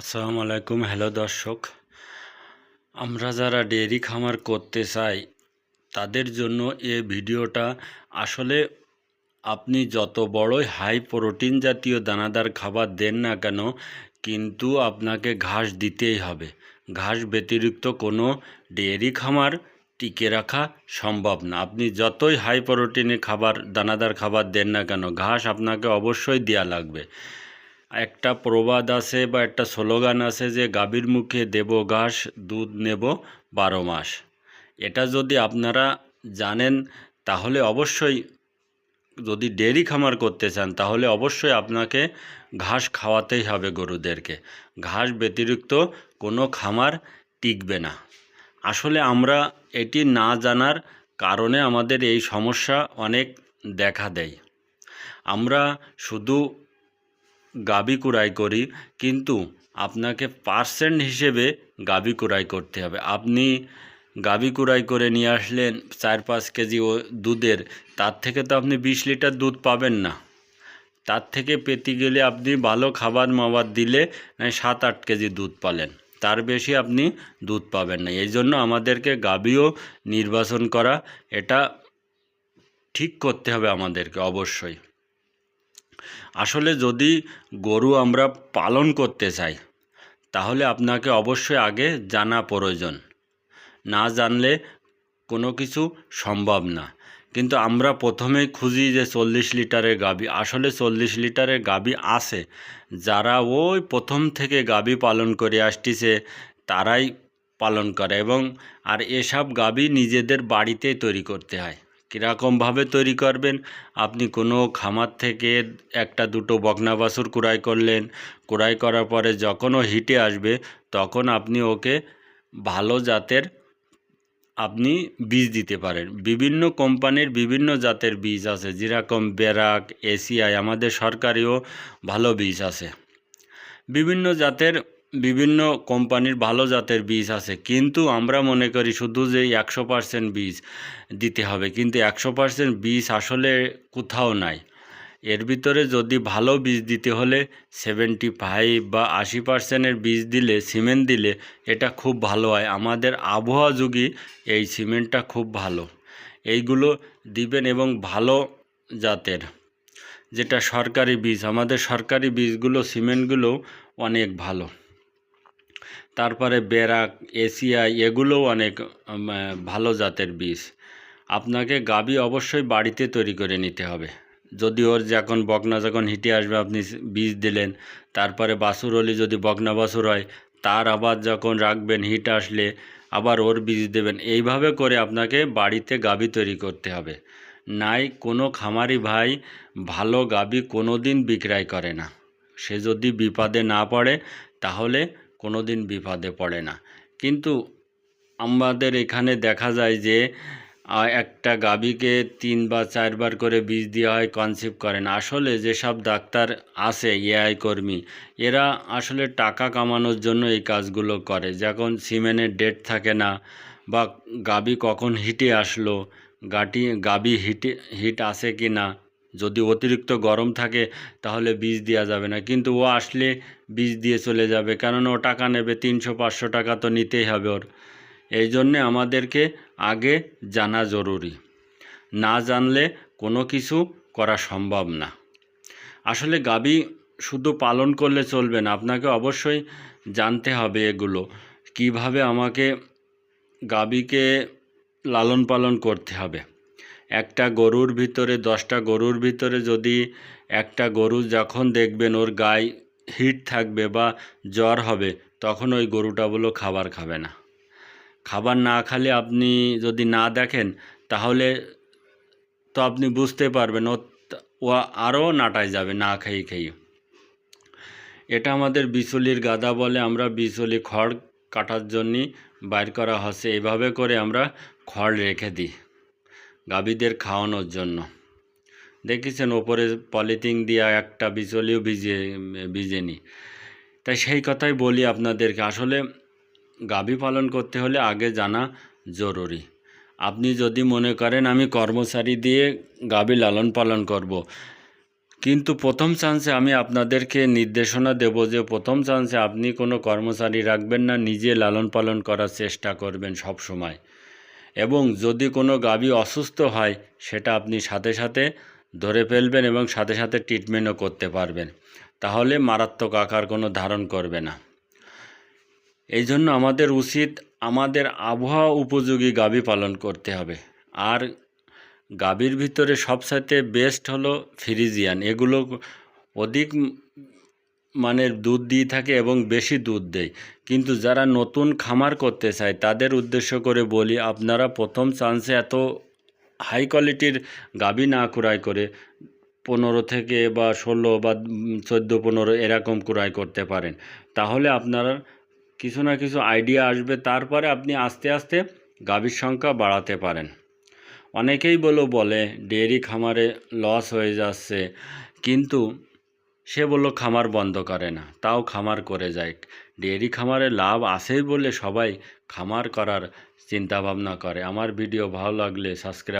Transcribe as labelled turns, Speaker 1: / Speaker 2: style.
Speaker 1: আসসালামু আলাইকুম হ্যালো দর্শক। আমরা যারা ডেয়ারি খামার করতে চাই, তাদের জন্য এ ভিডিওটা আসলে আপনি যত বড়ই হাই প্রোটিন জাতীয় দানাদার খাবার দেন না কেন, কিন্তু আপনাকে ঘাস দিতেই হবে। ঘাস ব্যতিরিক্ত কোনো ডেয়ারি খামার টিকে রাখা সম্ভব না। আপনি যতই হাই প্রোটিনের খাবার, দানাদার খাবার দেন না কেন, ঘাস আপনাকে অবশ্যই দেওয়া লাগবে। একটা প্রবাদ আছে বা একটা স্লোগান আছে যে গাভীর মুখে দেব ঘাস, দুধ নেব বারো মাস। এটা যদি আপনারা জানেন, তাহলে অবশ্যই যদি ডেরি খামার করতে চান, তাহলে অবশ্যই আপনাকে ঘাস খাওয়াতেই হবে গরুদেরকে। ঘাস ব্যতিরিক্ত কোনো খামার টিকবে না। আসলে আমরা এটি না জানার কারণে আমাদের এই সমস্যা অনেক দেখা দেয়। আমরা শুধু গাবি কুড়াই করি, কিন্তু আপনাকে পার্সেন্ট হিসেবে গাবি কুড়াই করতে হবে। আপনি গাবি কুড়াই করে নিয়ে আসলেন চার পাঁচ কেজি ও দুধের, তার থেকে তো আপনি বিশ লিটার দুধ পাবেন না। তার থেকে পেতে গেলে আপনি ভালো খাবার মাবার দিলে সাত আট কেজি দুধ পালেন। তার বেশি আপনি দুধ পাবেন না। এই জন্য আমাদেরকে গাবিও নির্বাচন করা, এটা ঠিক করতে হবে আমাদেরকে অবশ্যই। আসলে যদি গরু আমরা পালন করতে চাই, তাহলে আপনাকে অবশ্যই আগে জানা প্রয়োজন। না জানলে কোনো কিছু সম্ভব না। কিন্তু আমরা প্রথমেই খুঁজি যে চল্লিশ লিটারের গাবি, আসলে চল্লিশ লিটারের গাবি আছে। যারা ওই প্রথম থেকে গাবি পালন করে আসতেছে, তারাই পালন করে এবং আর এসব গাবি নিজেদের বাড়িতেই তৈরি করতে হয়। কীরকমভাবে তৈরি করবেন? আপনি কোনো খামার থেকে একটা দুটো বকনা বাছুর কুড়াই করলেন। কুড়াই করার পরে যখন ও হিটে আসবে, তখন আপনি ওকে ভালো জাতের আপনি বীজ দিতে পারেন। বিভিন্ন কোম্পানির বিভিন্ন জাতের বীজ আছে। যেরকম বেরাক, এসিআই, আমাদের সরকারিও ভালো বীজ আছে। বিভিন্ন জাতের বিভিন্ন কোম্পানির ভালো জাতের বীজ আছে। কিন্তু আমরা মনে করি শুধু যে একশো পার্সেন্ট বীজ দিতে হবে। কিন্তু একশো পার্সেন্ট বীজ আসলে কোথাও নাই। এর ভিতরে যদি ভালো বীজ দিতে হলে সেভেন্টি ফাইভ বা আশি পার্সেন্টের বীজ দিলে সিমেন্ট দিলে এটা খুব ভালো হয়। আমাদের আবহাওয়া যুগী এই সিমেন্টটা খুব ভালো। এইগুলো দিবেন এবং ভালো জাতের যেটা সরকারি বীজ, আমাদের সরকারি বীজগুলো সিমেন্টগুলো অনেক ভালো। তারপরে বেরাক এশিয়া এগুলোও অনেক ভালো জাতের বীজ। আপনাকে গাবি অবশ্যই বাড়িতে তৈরি করে নিতে হবে। যদি ওর যখন বকনা যখন হিটে আসবে, আপনি বীজ দিলেন, তারপরে বাসুর হলে যদি বকনা বাছুর হয়, তার আবার যখন রাখবেন, হিট আসলে আবার ওর বীজ দেবেন, এইভাবে করে আপনাকে বাড়িতে গাবি তৈরি করতে হবে। নাই কোনো খামারি ভাই ভালো গাবি কোনো দিন বিক্রয় করে না। সে যদি বিপদে না পড়ে, তাহলে কোনো দিন বিপদে পড়ে না। কিন্তু আমাদের এখানে দেখা যায় যে একটা গাভীকে তিন বা চারবার করে বীজ দেওয়া হয় কনসিভ করেন আসলে যেসব ডাক্তার আছে এআই কর্মী, এরা আসলে টাকা কামানোর জন্য এই কাজগুলো করে। যখন সিমেন্টের ডেট থাকে না বা গাবি কখন হিটে আসলো, গাটি গাবি হিটে, হিট আসে কি না যদি অতিরিক্ত গরম থাকে, তাহলে বীজ দেওয়া যাবে না। কিন্তু ও আসলে বীজ দিয়ে চলে যাবে, কেননা ও টাকা নেবে, তিনশো, পাঁচশো টাকা তো নিতেই হবে ওর। এই জন্যে আমাদেরকে আগে জানা জরুরি। না জানলে কোনো কিছু করা সম্ভব না। আসলে গাবি শুধু পালন করলে চলবে না, আপনাকে অবশ্যই জানতে হবে এগুলো। কীভাবে আমাকে গাবিকে লালন পালন করতে হবে? একটা গরুর ভিতরে, দশটা গরুর ভিতরে যদি একটা গরু যখন দেখবেন ওর গায়ে হিট থাকবে বা জ্বর হবে, তখন ওই গরুটা বলো খাবার খাবে না। খাবার না খালে আপনি যদি না দেখেন, তাহলে তো আপনি বুঝতে পারবেন ও ও আরও নাটায় যাবে না খেয়ে খেয়ে। এটা আমাদের বিচলির গাদা বলে আমরা বিচলি খড় কাটার জন্যই বাইর করা হচ্ছে। এইভাবে করে আমরা খড় রেখে দিই। গাভীদের খাওয়ানোর জন্য। দেখেছেন ওপরে পলিথিন দিয়া একটা বিচলিও ভিজে, ভিজেনি। তাই সেই কথাই বলি আপনাদেরকে। আসলে গাভী পালন করতে হলে আগে জানা জরুরি। আপনি যদি মনে করেন, আমি কর্মচারী দিয়ে গাভী লালন পালন করব। কিন্তু প্রথম চান্সে আমি আপনাদেরকে নির্দেশনা দেব যে, প্রথম চান্সে আপনি কোনো কর্মচারী রাখবেন না, নিজে লালন পালন করার চেষ্টা করবেন সব সময় এবং যদি কোনো গাভী অসুস্থ হয়, সেটা আপনি সাথে সাথে ধরে ফেলবেন এবং সাথে সাথে ট্রিটমেন্টও করতে পারবেন। তাহলে মারাত্মক আকার কোনো ধারণ করবে না। এই জন্য আমাদের উচিত আমাদের আবহাওয়া উপযোগী গাভী পালন করতে হবে। আর গাভীর ভিতরে সবসাথে বেস্ট হলো ফ্রিজিয়ান। এগুলো অধিক মানের দুধ দিয়ে থাকে এবং বেশি দুধ দেয়। কিন্তু যারা নতুন খামার করতে চায়, তাদের উদ্দেশ্য করে বলি, আপনারা প্রথম চান্সে এত হাই কোয়ালিটির গাভী না ক্রয় করে পনেরো থেকে বা ষোলো বা চোদ্দ, পনেরো এরকম ক্রয় করতে পারেন। তাহলে আপনারা কিছু না কিছু আইডিয়া আসবে, তারপরে আপনি আস্তে আস্তে গাভীর সংখ্যা বাড়াতে পারেন। অনেকেই বলো, বলে, ডেয়ারি খামারে লস হয়ে যাচ্ছে। কিন্তু সে বলল, খামার বন্ধ করে না, তাও খামার করে যায় ডেয়ারি খামারে লাভ আসে বলে সবাই খামার করার চিন্তাভাবনা করে। আমার ভিডিও ভালো লাগলে সাবস্ক্রাইব